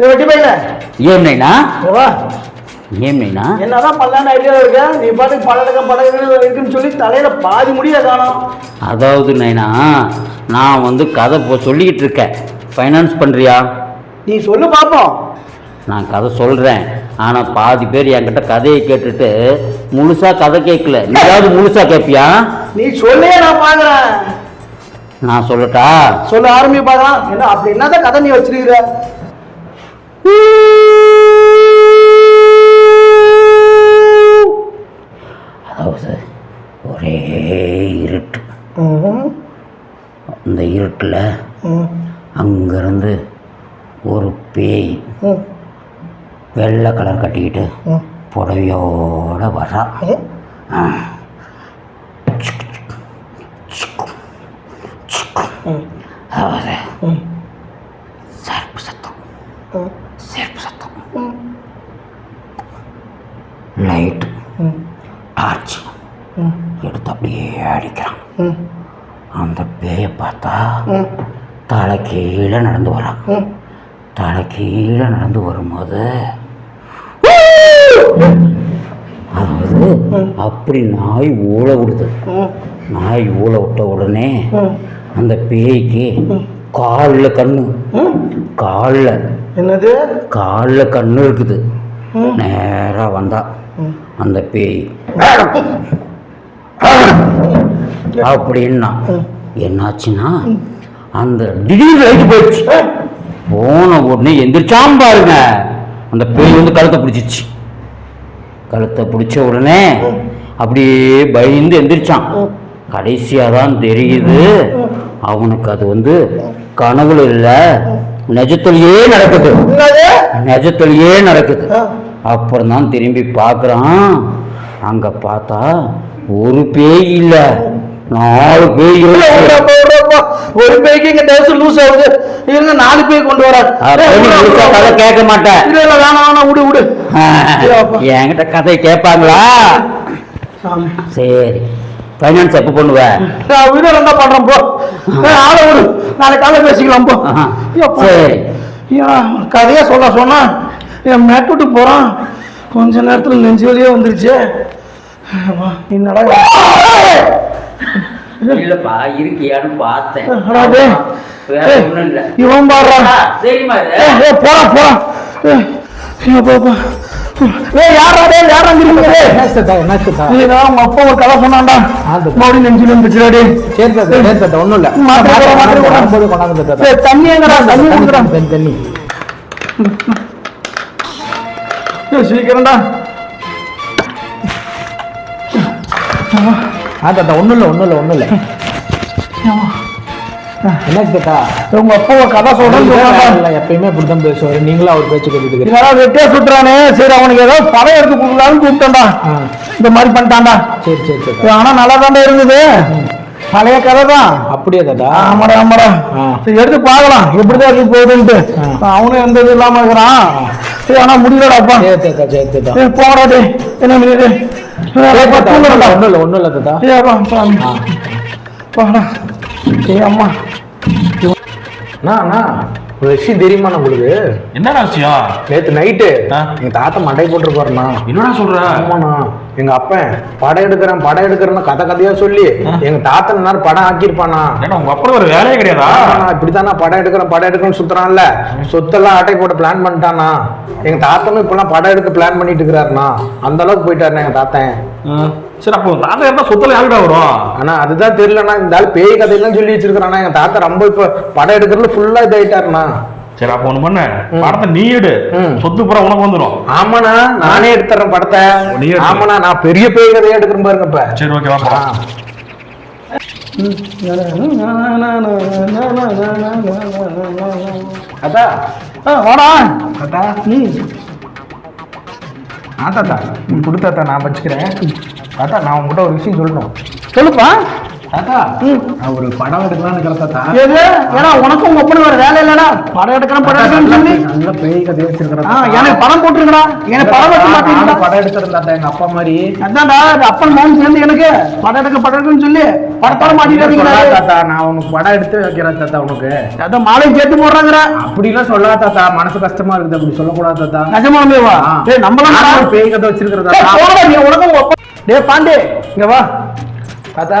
வெட்டி பையல ఏమైనా வா ఏమైనా என்னதான் பல்லாண்டு ஐடியா இருக்க நீ பாட்டுக்கு பழக்கம் பழக்கம் இருக்குன்னு சொல்லி தலையில பாதி முடிய காணும் அதாவது நைனா நான் வந்து கதை இப்போ சொல்லிக்கிட்டு இருக்கேன் ஃபைனான்ஸ் பண்ணுறியா நீ சொல்லு பாப்போம் நான் கதை சொல்கிறேன் ஆனால் பாதி பேர் என்கிட்ட கதையை கேட்டுட்டு முழுசாக கதை கேட்கல நீயாவது முழுசாக கேட்பியா நீ சொல்லே நான் பாக்குறேன் நான் சொல்லட்டா சொல்ல ஆரம்பி பார்க்கலாம் என்ன அப்படி என்னதான் கதை நீ வச்சிருக்கிற அதாவது ஒரே இருட்டு. அந்த இருட்டில் அங்கேருந்து ஒரு பேய் வெள்ளை கலர் கட்டிக்கிட்டு புடவையோட வர்றா. அதாவது செருப்பு சத்தம் ம், செருப்பு சத்தம் ம், லைட்டு ம், டார்ச் எடுத்து அப்படியே அடிக்கிறான். அந்த பேயை பார்த்தா தலை கீழே நடந்து வரான். தலை கீழே நடந்து வரும்போது அதாவது அப்படி நாய் ஊழ விடுது. ம், நாய் ஊழ விட்ட உடனே அந்த பேய்க்கு காலில் கண்ணு. காலில். என்னது? காலில் கண்ணு இருக்குது. நேராக வந்தா. அந்த பேய். அப்படின்னா என்னாச்சுன்னா அந்த திடீர் லைட் போயிடுச்சு. போன உடனே எந்திரிச்சாம் பாருங்க. அந்த பேய் வந்து கழுத்தை பிடிச்சிச்சு. கழுத்தை பிடிச்ச உடனே அப்படியே பயந்து எந்திரிச்சான். கடைசியாக தான் தெரியுது அவனுக்கு அது வந்து கனவுல இல்லை நிஜத்துலயே நடக்குது. என்னது? நிஜத்துலயே நடக்குது. அப்புறம் தான் திரும்பி பார்க்குறான். அங்கே பார்த்தா ஒரு பேய் இல்லை. நாலு பேய். ஒரு பேய்க்கு இங்க டேஸ் லூஸ் ஆகுது. இருங்க நாலு பேய் கொண்டு வர கதை கேட்க மாட்டேன் இல்ல இல்ல வேணாம் வேணாம் விடு விடு. என்கிட்ட கதை கேட்பாங்களா? சரி. ஃபைனான்ஸ் எப்போ பண்ணுவ நான் என்ன பண்றேன் போ. ஆளை விடு. நாளைக்கு காலைல பேசிக்கலாம் போ. சரி. கதையா சொல்ல சொன்னா என் மேட்டுட்டு போறான். கொஞ்ச நேரத்துல நெஞ்சு வலியே வந்துருச்சு. அப்பா, என்னடா இல்லப்பா இருக்கியான்னு பார்த்தேன். இவன் பாடுறான் சரிம்மா ஏய், ஏய், போடா போடா. ஏய், ஐயோ, போ, போ. ஏய் யாரா டேய் யாரா இருக்கீங்க? டேய் என்னாச்சுதா என்னாச்சுதா நீடா உங்க அப்பா ஒரு கதை சொன்னான்டா. ஆது. மறுபடியும் நெஞ்சில் வந்துச்சுடா டேய். சரி தாத்தா சரி தாத்தா ஒன்றும் இல்லை. மாத்திரை சீக்கிரம்டா ஆ தாத்தா ஒன்றும் இல்லை ஒன்றும் இல்லை ஒன்றும் இல்லை என்னாச்சு தாத்தா உங்க அப்பா ஒரு கதை இல்லை எப்பயுமே இப்படி தான் பேசுவார் நீங்களும் அவர் பேச்சு கேட்டுட்டு இதெல்லாம் வெட்டே சுத்துறானே சரி அவனுக்கு ஏதோ படம் எடுத்து கொடுக்கலான்னு கூப்பிட்டேன்டா இந்த மாதிரி பண்ணிட்டான்டா சரி சரி தாத்தா ஆனா நல்லா தாண்டா இருந்தது பழைய கதை தான் அப்படியே தாத்தா. ஆமாடா ஆமாடா. எடுத்து பார்க்கலாம். எப்படிதான் இருக்கு போகுதுன்ட்டு. அவனும் எந்த இது இல்லாம இருக்கிறான். சரி ஆனா முடியலடாப்பா. சரி தாத்தா சரி தாத்தா. ஏய், போடா டேய். என்ன தூங்குறடா ஒன்றும் இல்லை ஒன்றும் இல்லை தாத்தா. ஏப்பா போடா. அம்மா. அண்ணா அண்ணா. ஒரு விஷயம் தெரியுமா உங்களுக்கு என்னடா விஷயம் நேற்று நைட்டு. எங்க தாத்தா மண்டை போட்டு போறேண்ணா என்னடா சொல்ற? ஆமாண்ணா. எங்க அப்பன் படம் எடுக்கிறேன் படம் எடுக்கிறேன்னு கதை கதையா சொல்லி எங்க தாத்தா நேரம் படம் ஆக்கியிருப்பானா உங்க அப்பா ஒரு வேலையே கிடையாதா? இப்படிதான் நான் படம் எடுக்கிறேன் படம் எடுக்கிறேன்னு சுத்துறான்ல. சொத்தெல்லாம் ஆட்டை போட்டு பிளான் பண்ணிட்டானா எங்க தாத்தனும் இப்பெல்லாம் படம் எடுக்க பிளான் பண்ணிட்டு இருக்கிறாருண்ணா. அந்த அளவுக்கு போயிட்டாருண்ணா எங்க தாத்தன். சரி அப்போ தாத்தா இருந்தா சொத்துல யாருடா வரும் ஆனா அதுதான் தெரியலண்ணா. இந்த ஆள் பேய் கதையெல்லாம் சொல்லி வச்சிருக்கிறானா? எங்க தாத்தா ரொம்ப இப்ப படம் எடுக்கிறதுல ஃபுல்லா இதாயிட்டாருண்ணா. சரி அப்போ ஒண்ணு பண்ண. படத்தை நீ எடு. சொத்து பூரா உனக்கு வந்துரும். ஆமாண்ணா நானே எடுத்துறேன் படத்தை. நீ. ஆமாண்ணா நான் பெரிய பேய் கதையா எடுக்கிறேன் பாருங்க இப்ப. சரி ஓகே வா ஆ. தாத்தா ஆ, வாடா. தாத்தா ம். ஆ தாத்தா. நீ கொடு தாத்தா நான் வச்சுக்கிறேன் தாத்தா நான் உங்ககிட்ட ஒரு விஷயம் சொல்லணும். சொல்லுப்பா. தாத்தா நான் ஒரு படம் எடுக்கலாம்னு தாத்தா. எது? ஏன்னா உனக்கும் உங்க ஒப்பனும் வேற வேலை இல்லடா. படம் எடுக்கணும் படம் சொல்லி. நல்ல பேய் கதை வச்சிருக்கிற ஆ, எனக்கு படம் போட்டுருக்கடா. எனக்கு படம் மாட்டீங்களா படம் எடுக்கிறேன் தாத்தா எங்க அப்பா மாதிரி. அதான்டா அது அப்பன் மகன் சேர்ந்து எனக்கு படம் எடுக்க படம் எடுக்கணும்னு சொல்லி படத்தோட சொல்லாத தாத்தா? நான் உனக்கு படம் எடுத்து வைக்கிறேன் தாத்தா உனக்கு. அதான் மாலையும் சேர்த்து போடுறாங்கிற அப்படிலாம் சொல்லாத தாத்தா. மனசு கஷ்டமா இருக்குது அப்படி சொல்லக்கூடாது தாத்தா. நிஜமாலுமே வா ஆ. டேய் நம்மளாம் பேய் கதை வச்சிருக்கிற டேய், டேய் பாண்டே இங்க வா. தாத்தா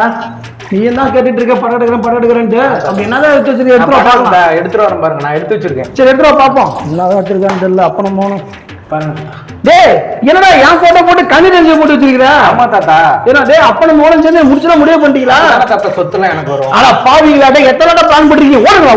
நீ என்ன கேட்டுட்டு இருக்க படம் எடுக்கிறேன் படம் எடுக்கிறேன்ட்டு அப்படி என்னதான் எடுத்து வச்சிருக்க நான் எடுத்து வா படம் பார்க்கலாம். இந்த எடுத்துட்டு வரேன் பாருங்க நான் எடுத்து வச்சிருக்கேன். சரி எடுத்து வா பார்ப்போம் என்னதான் வச்சிருக்கான்னு தெரியல அப்பனும் மோனும் பாருங்க. டேய் என்னடா என் போட்டோ போட்டு கண்ணி நெஞ்சு போட்டு வச்சிருக்கிற? ஆமா தாத்தா. ஏன்னா டேய் அப்பனும் மோனும் சேர்ந்து முடிச்சுலாம் முடிவு பண்ணிட்டீங்களா? தாத்தா சொத்துலாம் எனக்கு வரும். ஆனா பாவீங்களா டேய் எத்தனை பிளான் பண்ணிருக்கீங்க ஓடுங்க